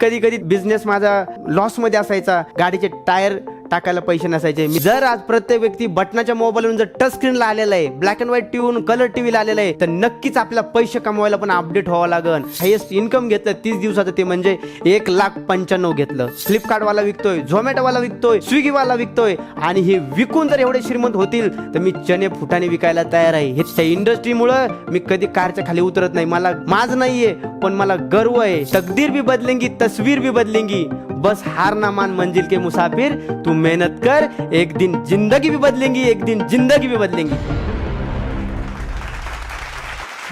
कधी कधी बिझनेस माझा लॉसमध्ये असायचा. गाडीचे टायर टाकायला पैसे नसायचे. मी जर आज प्रत्येक व्यक्ती बटनाच्या मोबाईलवरून जर टच स्क्रीनला आलेला आहे black and white TV colour टीव्हीला आलेला आहे तर नक्कीच आपल्याला पैसे कमवायला पण अपडेट व्हावं लागन. हायेस्ट इन्कम घेतलं तीस दिवसाचं ते म्हणजे एक लाख पंच्याण्णव घेतलं. फ्लिपकार्टवाला विकतोय झोमॅटोवाला विकतोय स्विगीवाला विकतोय आणि हे विकून जर एवढे श्रीमंत होतील तर मी चणे फुटाने विकायला तयार आहे. हे त्या इंडस्ट्रीमुळं मी कधी कारच्या खाली उतरत नाही. मला माज नाहीये पण मला गर्व आहे. तकदीर भी बदलेंगी तस्वीर भी बदलेंगी. बस हार ना मान मंजिल के मुसाफिर तू मेहनत कर एक दिन जिंदगी भी बदलेंगी एक दिन जिंदगी भी बदलेंगी।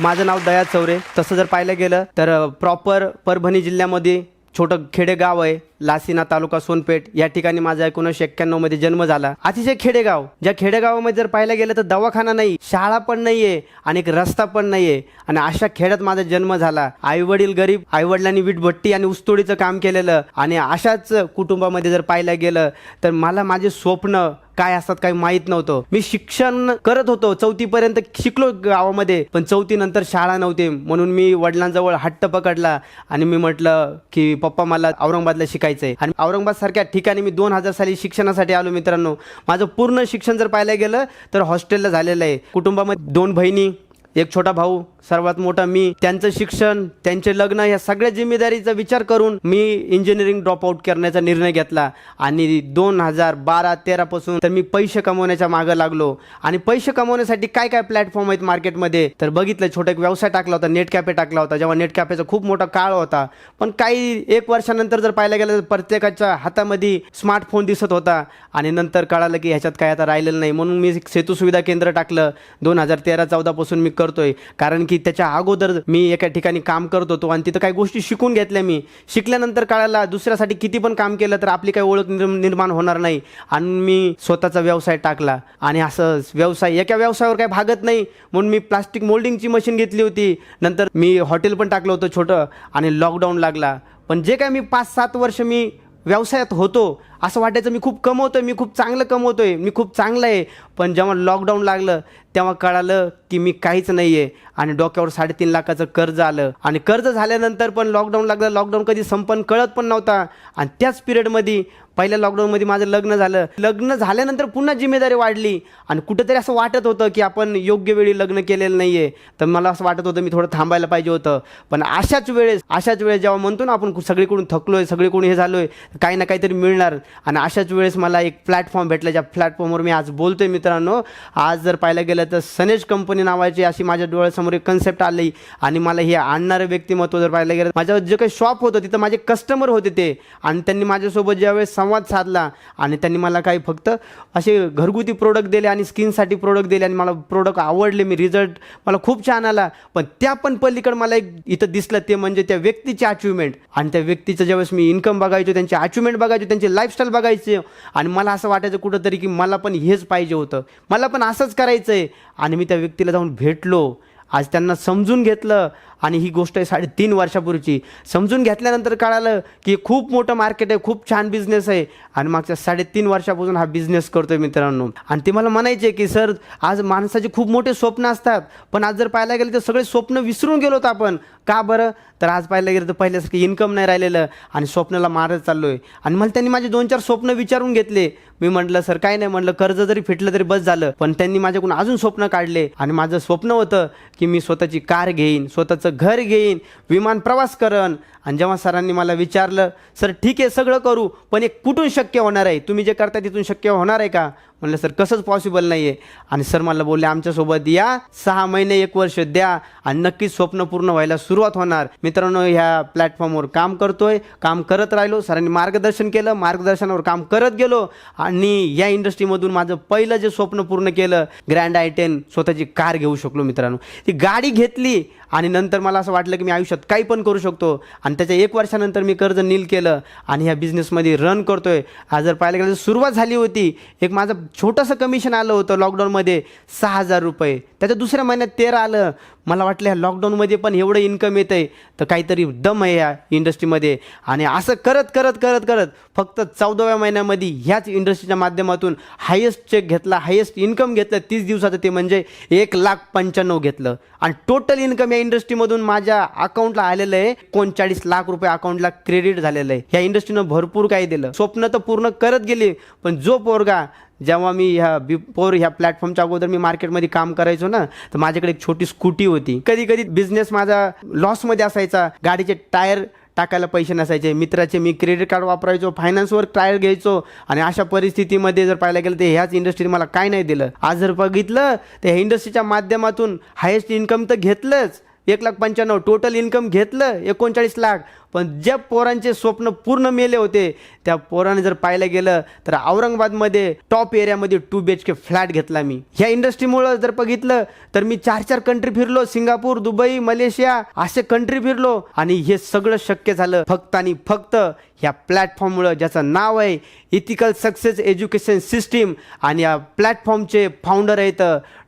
माझं नाव दया चौरे. तसं जर पाहायला गेलं तर प्रॉपर परभणी जिल्ह्यामध्ये छोटं खेडेगाव आहे. लासिना तालुका सोनपेठ. या ठिकाणी माझा एकोणीसशे एक्क्याण्णवमध्ये जन्म झाला. अतिशय खेडेगाव. ज्या खेडेगावामध्ये जर पाहायला गेलं तर दवाखाना नाही शाळा पण नाहीये आणि एक रस्ता पण नाहीये. आणि अशा खेड्यात माझा जन्म झाला. आई वडील गरीब आई वडिलांनी वीटभट्टी आणि उस्तोडीचं काम केलेलं. आणि अशाच कुटुंबामध्ये जर पाहायला गेलं तर मला माझे स्वप्न काय असतात काही माहीत नव्हतं. मी शिक्षण करत होतो चौथीपर्यंत शिकलो गावामध्ये पण चौथी नंतर शाळा नव्हती. म्हणून मी वडिलांजवळ हट्ट पकडला आणि मी म्हटलं की पप्पा मला औरंगाबादला शिकायचं आहे आणि औरंगाबाद सारख्या ठिकाणी मी दोन हजार साली शिक्षणासाठी आलो मित्रांनो. माझं पूर्ण शिक्षण जर पाहायला गेलं तर हॉस्टेलला झालेलं आहे. कुटुंबामध्ये दोन बहिणी एक छोटा भाऊ सर्वात मोठा मी त्यांचं शिक्षण त्यांचे लग्न या सगळ्या जिम्मेदारीचा विचार करून मी इंजिनिअरिंग ड्रॉपआउट करण्याचा निर्णय घेतला. आणि दोन हजार बारा तेरापासून तर मी पैसे कमवण्याच्या मागं लागलो. आणि पैसे कमवण्यासाठी काय काय प्लॅटफॉर्म आहेत मार्केटमध्ये तर बघितलं छोटा एक व्यवसाय टाकला होता नेट कॅफे टाकला होता जेव्हा नेट कॅफेचा खूप मोठा काळ होता. पण काही एक वर्षानंतर जर पाहायला गेलं तर प्रत्येकाच्या हातामध्ये स्मार्टफोन दिसत होता. आणि नंतर कळालं की ह्याच्यात काय आता राहिलेलं नाही. म्हणून मी सेतू सुविधा केंद्र टाकलं. दोन हजार तेरा चौदापासून मी करतोय. कारण की त्याच्या अगोदर मी एका ठिकाणी काम करत होतो आणि तिथं काही गोष्टी शिकून घेतल्या मी. शिकल्यानंतर कळायला दुसऱ्यासाठी किती पण काम केलं तर आपली काही ओळख निर्माण होणार नाही. आणि मी स्वतःचा व्यवसाय टाकला. आणि असं व्यवसाय एका व्यवसायावर काही भागत नाही. म्हणून मी प्लास्टिक मोल्डिंगची मशीन घेतली होती. नंतर मी हॉटेल पण टाकलं होतं छोटं आणि लॉकडाऊन लागला. पण जे काय मी पाच सात वर्ष मी व्यवसायात होतो असं वाटायचं मी खूप कमवतो आहे मी खूप चांगलं कमवतो आहे मी खूप चांगलं आहे. पण जेव्हा लॉकडाऊन लागलं तेव्हा कळालं की मी काहीच नाही आहे आणि डोक्यावर साडेतीन लाखाचं कर्ज आलं. आणि कर्ज झाल्यानंतर पण लॉकडाऊन लागलं लॉकडाऊन कधी संपन्न कळत पण नव्हता. आणि त्याच पिरियडमध्ये पहिल्या लॉकडाऊनमध्ये माझं लग्न झालं. लग्न झाल्यानंतर पुन्हा जिम्मेदारी वाढली. आणि कुठेतरी असं वाटत होतं की आपण योग्य वेळी लग्न केलेलं नाही आहे तर मला असं वाटत होतं मी थोडं थांबायला पाहिजे होतं. पण अशाच वेळेस अशाच वेळेस जेव्हा म्हणतो ना आपण सगळीकडून थकलो आहे सगळीकडून हे झालो आहे काही ना काहीतरी मिळणार. आणि अशाच वेळेस मला एक प्लॅटफॉर्म भेटला ज्या प्लॅटफॉर्मवर मी आज बोलतोय मित्रांनो. आज जर पाहायला गेलं तर सनेज कंपनी नावाची अशी माझ्या डोळ्यासमोर एक कन्सेप्ट आली आणि मला हे आणणारं व्यक्तिमत्व जर पाहायला गेलं माझ्या जे काही शॉप होतं तिथं माझे कस्टमर होते ते. आणि त्यांनी माझ्यासोबत ज्यावेळेस संवाद साधला आणि त्यांनी मला काही फक्त असे घरगुती प्रोडक्ट दिले आणि स्किनसाठी प्रोडक्ट दिले आणि मला प्रोडक्ट आवडले मी रिझल्ट मला खूप छान आला. पण त्या पण पलीकडे मला एक इथं दिसलं ते म्हणजे त्या व्यक्तीची अचिव्हमेंट आणि त्या व्यक्तीचं ज्यावेळेस मी इन्कम बघायचो त्यांची अचिव्हमेंट बघायचो त्यांची लाईफस्टाईल बघायची? आणि मला असं वाटायचं कुठंतरी की मला पण हेच पाहिजे होतं. मला पण असंच करायचं आहे आणि मी त्या व्यक्तीला जाऊन भेटलो. आज त्यांना समजून घेतलं. आणि ही गोष्ट आहे साडेतीन वर्षापूर्वीची. समजून घेतल्यानंतर कळालं की खूप मोठं मार्केट आहे खूप छान बिझनेस आहे. आणि मागच्या साडेतीन वर्षापासून हा बिझनेस करतोय मित्रांनो. आणि ते मला म्हणायचे की सर आज माणसाचे खूप मोठे स्वप्न असतात. पण आज जर पाहायला गेलं तर सगळे स्वप्न विसरून गेलो होतो आपण. का बरं? तर आज पाहायला गेलं तर पहिल्यासारखं इन्कम नाही राहिलेलं. आणि स्वप्नाला मारत चाललो आहे आणि मला त्यांनी माझे दोन चार स्वप्न विचारून घेतले. मी म्हटलं सर काय नाही. म्हटलं कर्ज जरी फिटलं तरी बस झालं. पण त्यांनी माझ्याकडून अजून स्वप्न काढले. आणि माझं स्वप्न होतं की मी स्वतःची कार घेईन स्वतःचं घर घेईन विमान प्रवास करन आणि जेव्हा सरांनी मला विचारलं सर ठीक आहे सगळं करू पण एक कुठून शक्य होणार आहे? तुम्ही जे करता तिथून शक्य होणार आहे का? म्हणलं सर कसंच पॉसिबल नाही आहे आणि सर मला बोलले आमच्यासोबत या सहा महिने एक वर्ष द्या आणि नक्कीच स्वप्न पूर्ण व्हायला सुरुवात होणार. मित्रांनो ह्या प्लॅटफॉर्मवर काम करतोय काम करत राहिलो सरांनी मार्गदर्शन केलं मार्गदर्शनावर काम करत गेलो आणि या इंडस्ट्रीमधून माझं पहिलं जे स्वप्न पूर्ण केलं ग्रँड आय टेन स्वतःची कार घेऊ शकलो मित्रांनो. ती गाडी घेतली आणि नंतर मला असं वाटलं की मी आयुष्यात काही पण करू शकतो. आणि त्याच्या एक वर्षानंतर मी कर्ज नील केलं आणि ह्या बिझनेसमध्ये रन करतोय. आज जर पाहायला गेलं सुरुवात झाली होती. एक माझं छोटंसं कमिशन आलं होतं लॉकडाऊनमध्ये सहा हजार रुपये. त्याच्या दुसऱ्या महिन्यात तेरा आलं. मला वाटलं ह्या लॉकडाऊनमध्ये पण एवढं इन्कम येतं आहे तर काहीतरी दम आहे या इंडस्ट्रीमध्ये आणि असं करत करत करत करत फक्त चौदाव्या महिन्यामध्ये ह्याच इंडस्ट्रीच्या माध्यमातून हायेस्ट चेक घेतला हायेस्ट इन्कम घेतलं. तीस दिवसाचं ते म्हणजे एक लाख पंच्याण्णव घेतलं. आणि टोटल इन्कम या इंडस्ट्रीमधून माझ्या अकाउंटला आलेलं आहे. एकोणचाळीस लाख रुपये अकाउंटला क्रेडिट झालेलं आहे. ह्या इंडस्ट्रीनं भरपूर काही दिलं. स्वप्न तर पूर्ण करत गेली पण जो पोरगा जेव्हा मी ह्या बिफोर ह्या प्लॅटफॉर्मच्या अगोदर मी मार्केटमध्ये काम करायचो ना तर माझ्याकडे एक छोटी स्कूटी होती. कधी कधी बिझनेस माझा लॉसमध्ये असायचा. गाडीचे टायर टाकायला पैसे नसायचे. मित्राचे मी क्रेडिट कार्ड वापरायचो फायनान्सवर टायर घ्यायचो आणि अशा परिस्थितीमध्ये जर पाहायला गेलं तर ह्याच इंडस्ट्रीने मला काय नाही दिलं. आज जर बघितलं तर ह्या इंडस्ट्रीच्या माध्यमातून हायेस्ट इन्कम तर घेतलंच. एक लाख पंच्याण्णव टोटल इन्कम घेतलं एकोणचाळीस लाख. पण ज्या पोरांचे स्वप्न पूर्ण मेले होते त्या पोराने जर पाहायला गेलं तर औरंगाबादमध्ये टॉप एरियामध्ये two B H K flat घेतला मी. ह्या इंडस्ट्रीमुळं जर बघितलं तर मी चार चार कंट्री फिरलो. सिंगापूर दुबई मलेशिया असे कंट्री फिरलो. आणि हे सगळं शक्य झालं फक्त आणि फक्त ह्या प्लॅटफॉर्ममुळं ज्याचं नाव आहे इथिकल सक्सेस एज्युकेशन सिस्टीम आणि या प्लॅटफॉर्मचे फाउंडर आहेत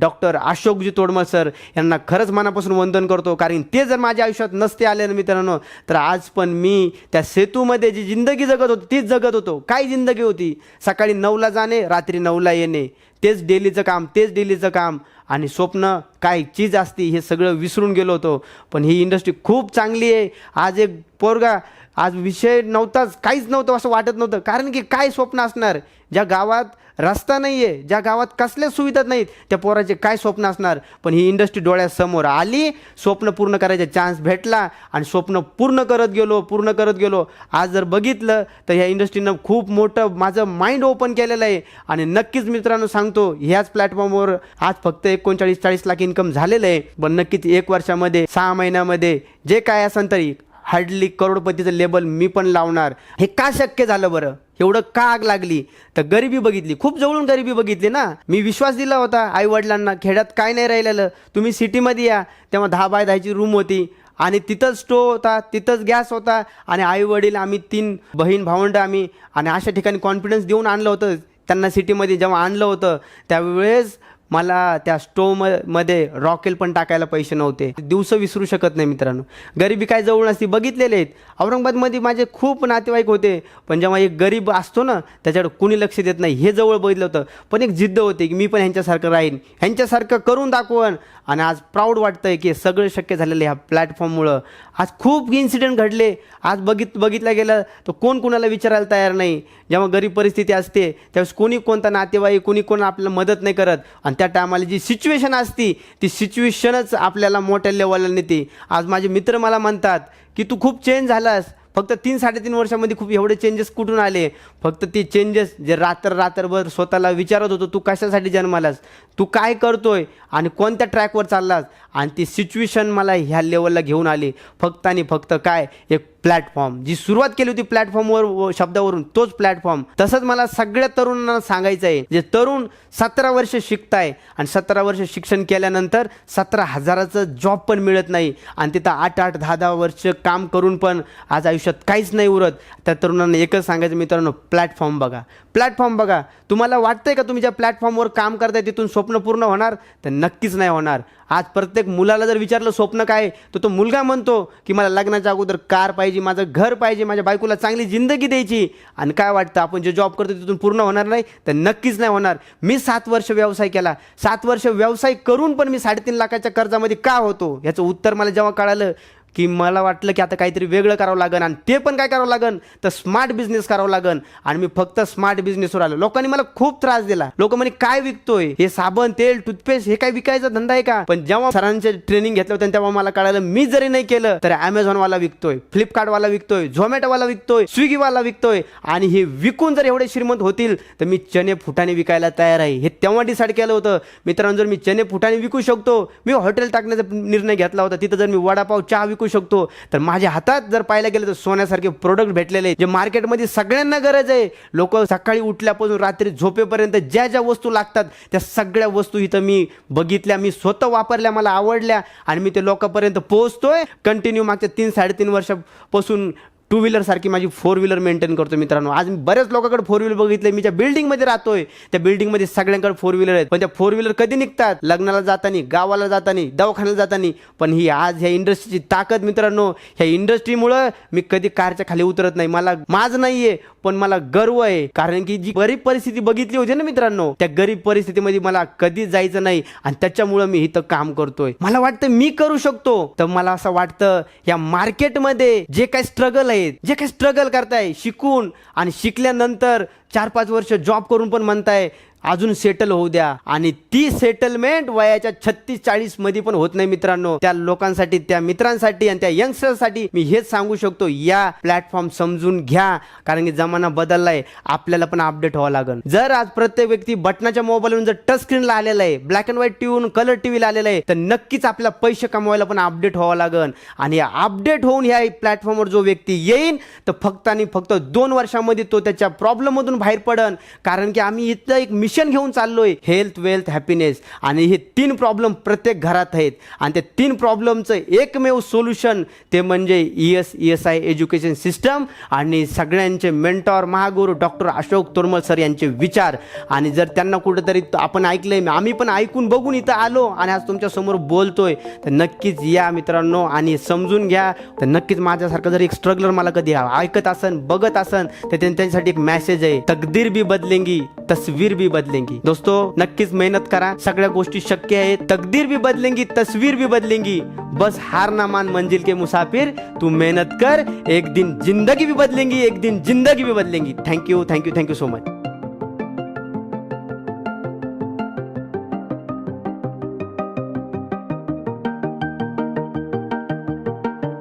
डॉक्टर अशोकजी तोडमल सर यांना खरंच मनापासून वंदन करतो कारण ते जर माझ्या आयुष्यात नसते आले ना मित्रांनो तर आज पण मी त्या सेतूमध्ये जी जिंदगी जगत होतो तीच जगत होतो. काय जिंदगी होती? सकाळी नऊला जाणे रात्री नऊला येणे. तेच डेलीचं काम तेच डेलीचं काम. आणि स्वप्न काय चीज असती हे सगळं विसरून गेलो होतो. पण ही इंडस्ट्री खूप चांगली आहे. आज एक पोरगा आज विषय नव्हताच काहीच नव्हतं असं वाटत नव्हतं. कारण की काय स्वप्न असणार? ज्या गावात रस्ता नाही आहे ज्या गावात कसल्या सुविधा नाहीत त्या पोराचे काय स्वप्न असणार? पण ही इंडस्ट्री डोळ्यासमोर आली स्वप्न पूर्ण करायचा चान्स भेटला आणि स्वप्न पूर्ण करत गेलो पूर्ण करत गेलो. आज जर बघितलं तर ह्या इंडस्ट्रीनं खूप मोठं माझं माइंड ओपन केलेलं आहे. आणि नक्कीच मित्रांनो सांगतो ह्याच प्लॅटफॉर्मवर आज फक्त एकोणचाळीस चाळीस लाख इन्कम झालेलं आहे. पण नक्कीच एक वर्षामध्ये सहा महिन्यामध्ये जे काय असेल तरी हार्डली करोडपतीचं लेबल मी पण लावणार. हे का शक्य झालं बरं? एवढं का आग लागली? तर गरिबी बघितली. खूप जवळून गरिबी बघितली ना. मी विश्वास दिला होता आई वडिलांना खेड्यात काय नाही राहिलेलं. तुम्ही सिटीमध्ये या. तेव्हा दहा बाय दहाची रूम होती. आणि तिथंच स्टोव होता तिथंच गॅस होता. आणि आई वडील आम्ही तीन बहीण भावंड आम्ही आणि अशा ठिकाणी कॉन्फिडन्स देऊन आणलं होतं. त्यांना सिटीमध्ये जेव्हा आणलं होतं त्यावेळेस मला त्या स्टोव म मध्ये रॉकेल पण टाकायला पैसे नव्हते. दिवस विसरू शकत नाही मित्रांनो. गरिबी काय जवळ नसती बघितलेले आहेत. औरंगाबादमध्ये माझे खूप नातेवाईक होते. पण जेव्हा एक गरीब असतो ना त्याच्याकडे कुणी लक्ष देत नाही. हे जवळ बघितलं होतं. पण एक जिद्द होती की मी पण ह्यांच्यासारखं राहीन. ह्यांच्यासारखं करून दाखवन. आणि आज प्राऊड वाटतंय की सगळं शक्य झालेलं ह्या प्लॅटफॉर्ममुळं आज खूप इन्सिडेंट घडले. आज बघित बघितलं गेलं तर कोण कुणाला विचारायला तयार नाही. जेव्हा गरीब परिस्थिती असते त्यावेळेस कोणी कोणता नातेवाईक कोणी कोण आपल्याला मदत नाही करत. आणि त्या टायमाला जी सिच्युएशन असती ती सिच्युएशनच आपल्याला मोठ्या लेवलला नेते. आज माझे मित्र मला म्हणतात की तू खूप चेंज झालास. फक्त तीन साडेतीन वर्षामध्ये खूप एवढे चेंजेस कुठून आले? फक्त ते चेंजेस जे रात्र रात्रभर स्वतःला विचारत होतो तू कशासाठी जन्मालास? तू काय करतोय? आणि कोणत्या ट्रॅकवर चाललास? आणि ती सिच्युएशन मला ह्या लेवलला घेऊन आली. फक्त आणि फक्त काय? एक प्लॅटफॉर्म जी सुरुवात केली होती प्लॅटफॉर्मवर व शब्दावरून तोच प्लॅटफॉर्म तसंच मला सगळ्या तरुणांना सांगायचं आहे जे तरुण सतरा वर्ष शिकताय आणि सतरा वर्ष शिक्षण केल्यानंतर सतरा हजाराचं जॉब पण मिळत नाही आणि तिथं आठ आठ दहा दहा वर्ष काम करून पण आज आयुष्यात काहीच नाही उरत. त्या तरुणांना एकच सांगायचं मित्रांनो प्लॅटफॉर्म बघा. प्लॅटफॉर्म बघा. तुम्हाला वाटतंय का तुम्ही ज्या प्लॅटफॉर्मवर काम करताय तिथून स्वप्न पूर्ण होणार? तर नक्कीच नाही होणार. आज प्रत्येक मुलाला जर विचारलं स्वप्न काय? तर तो मुलगा म्हणतो की मला लग्नाच्या अगोदर कार पाहिजे माझं घर पाहिजे माझ्या बायकोला चांगली जिंदगी द्यायची. आणि काय वाटतं आपण जे जॉब करतो तिथून पूर्ण होणार नाही? तर नक्कीच नाही होणार. मी सात वर्ष व्यवसाय केला. सात वर्ष व्यवसाय करून पण मी साडेतीन लाखाच्या कर्जामध्ये का होतो? याचं उत्तर मला जेव्हा कळालं की मला वाटलं की आता काहीतरी वेगळं करावं लागेल आणि ते पण काय करावं लागेल तर स्मार्ट बिझनेस करावं लागेल आणि मी फक्त स्मार्ट बिझनेसवर आलो. लोकांनी मला खूप त्रास दिला. लोक म्हणे काय विकतोय? हे साबण तेल टूथपेस्ट हे काय विकायचा धंदा आहे का? पण जेव्हा सरांचे ट्रेनिंग घेतलं होतं तेव्हा मला कळालं मी जरी नाही केलं तर अमेझॉनवाला विकतोय फ्लिपकार्टवाला विकतोय झोमॅटोवाला विकतोय स्विगीवाला विकतोय. आणि हे विकून जर एवढे श्रीमंत होतील तर मी चणे फुटाने विकायला तयार आहे. हे तेव्हा डिसाईड केलं होतं. मित्रांनो जर मी चणे फुटाने विकू शकतो मी हॉटेल टाकण्याचा निर्णय घेतला होता. तिथं जर मी वडापाव चहा विकू शकतो. तर माझ्या हातात जर पाहायला गेलं तर सोन्यासारखे प्रोडक्ट भेटलेले जे मार्केटमध्ये सगळ्यांना गरज आहे. लोक सकाळी उठल्यापासून रात्री झोपेपर्यंत ज्या ज्या वस्तू लागतात त्या सगळ्या वस्तू इथं मी बघितल्या मी स्वतः वापरल्या मला आवडल्या आणि मी ते लोकांपर्यंत पोहोचतोय. कंटिन्यू मागच्या तीन साडेतीन वर्षापासून टू व्हीलर सारखी माझी फोर व्हीलर मेंटेन करतो मित्रांनो. आज मी बऱ्याच लोकांकडे फोर व्हीलर बघितले. मी ज्या बिल्डिंगमध्ये राहतोय त्या बिल्डिंगमध्ये सगळ्यांकडे फोर व्हीलर आहेत. पण त्या फोर व्हीलर कधी निघतात? लग्नाला जाताना गावाला जाताना दवाखान्याला जाताना. पण ही आज ह्या इंडस्ट्रीची ताकद मित्रांनो ह्या इंडस्ट्रीमुळं मी कधी कारच्या खाली उतरत नाही. मला माझ नाहीये पण मला गर्व आहे. कारण की जी गरीब परिस्थिती बघितली होती ना मित्रांनो त्या गरीब परिस्थितीमध्ये मला कधी जायचं नाही. आणि त्याच्यामुळं मी इथं काम करतोय. मला वाटतं मी करू शकतो. तर मला असं वाटतं या मार्केटमध्ये जे काही स्ट्रगल आहे आहेत जे काही स्ट्रगल करताय शिकून आणि शिकल्यानंतर चार पाच वर्ष जॉब करून पण म्हणताय अजून सेटल होऊ द्या. आणि ती सेटलमेंट वयाच्या छत्तीस चाळीसमध्ये पण होत नाही मित्रांनो. त्या लोकांसाठी त्या मित्रांसाठी आणि त्या यंगस्टरसाठी मी हेच सांगू शकतो या प्लॅटफॉर्म समजून घ्या. कारण की जमाना बदललाय. आपल्याला पण अपडेट व्हावं लागेल. जर आज प्रत्येक व्यक्ती बटनाच्या मोबाईलवरून जर टच स्क्रीनला आलेला आहे black and white TV colour टीव्हीला आलेला आहे तर नक्कीच आपल्याला पैसे कमवायला पण अपडेट व्हावं लागेल. आणि अपडेट होऊन ह्या प्लॅटफॉर्मवर जो व्यक्ती येईन तर फक्त आणि फक्त दोन वर्षामध्ये तो त्याच्या प्रॉब्लेम मधून बाहेर पडन. कारण की आम्ही इथं एक मिशन घेऊन चाललोय हेल्थ वेल्थ हॅपीनेस आणि हे तीन प्रॉब्लेम प्रत्येक घरात आहेत. आणि त्या तीन प्रॉब्लेमचं एकमेव सोल्युशन ते म्हणजे E S E S I education system आणि सगळ्यांचे मेंटॉर महागुरू डॉक्टर अशोक तोरमल सर यांचे विचार. आणि जर त्यांना कुठेतरी आपण ऐकलंय आम्ही पण ऐकून बघून इथं आलो आणि आज तुमच्यासमोर बोलतोय तर नक्कीच या मित्रांनो आणि समजून घ्या. तर नक्कीच माझ्यासारखं जर एक स्ट्रगलर मला कधी ऐकत असन बघत असन तर त्यांच्यासाठी एक मॅसेज आहे. तकदीर बी बदलेंगी तस्वीर बी बदलेंगी. दोस्तो, नक्कीच मेहनत करा, सगळ्या गोष्टी शक्य है तकदीर भी बदलेंगी, तस्वीर भी बदलेंगी। बस हार ना मान मंजिल के मुसाफिर, तू मेहनत कर, एक दिन ज़िंदगी भी बदलेंगी, एक दिन ज़िंदगी भी बदलेंगी। Thank you thank you thank you so much